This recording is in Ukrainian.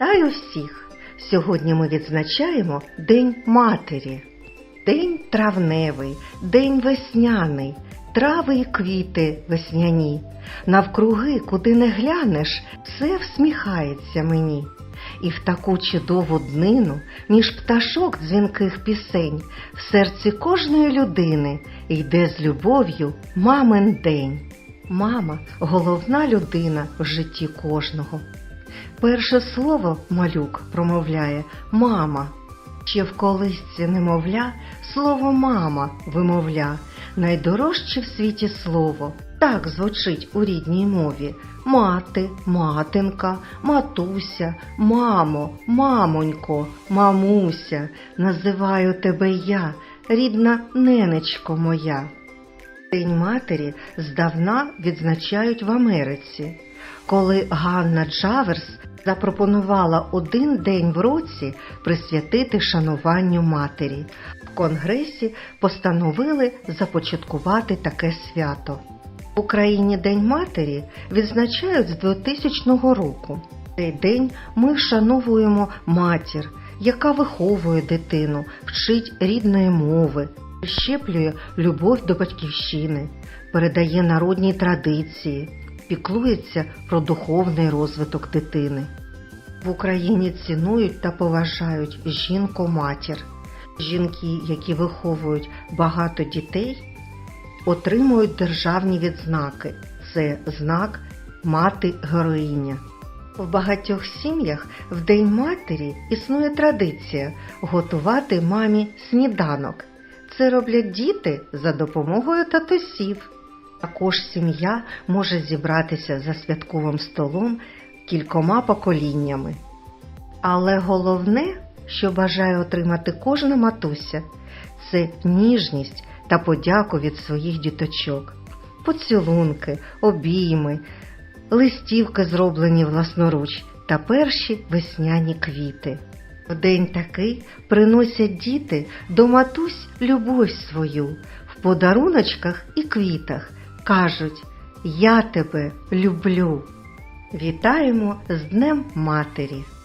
Вітаю всіх! Сьогодні ми відзначаємо День Матері. День травневий, день весняний, трави і квіти весняні. Навкруги, куди не глянеш, все всміхається мені. І в таку чудову днину, між пташок дзвінких пісень, в серці кожної людини йде з любов'ю мамин день. Мама головна людина в житті кожного. Перше слово малюк промовляє мама. Ще в колисці немовля слово мама вимовля, найдорожче в світі слово. Так звучить у рідній мові мати, матинка, матуся, мамо, мамонько, мамуся, називаю тебе я, рідна ненечко моя. День матері здавна відзначають в Америці. Коли Ганна Джаверс запропонувала один день в році присвятити шануванню матері, в Конгресі постановили започаткувати таке свято. В Україні День матері відзначають з 2000 року. Цей день ми вшановуємо матір, яка виховує дитину, вчить рідної мови, щеплює любов до батьківщини, передає народні традиції, піклується про духовний розвиток дитини. В Україні цінують та поважають жінку-матір. Жінки, які виховують багато дітей, отримують державні відзнаки. Це знак мати героїня. В багатьох сім'ях в День матері існує традиція готувати мамі сніданок. Це роблять діти за допомогою татусів. Також сім'я може зібратися за святковим столом кількома поколіннями. Але головне, що бажає отримати кожна матуся, це ніжність та подяку від своїх діточок, поцілунки, обійми, листівки, зроблені власноруч, та перші весняні квіти. В день такий приносять діти до матусь любов свою в подаруночках і квітах. Кажуть, я тебе люблю. Вітаємо з Днем Матері!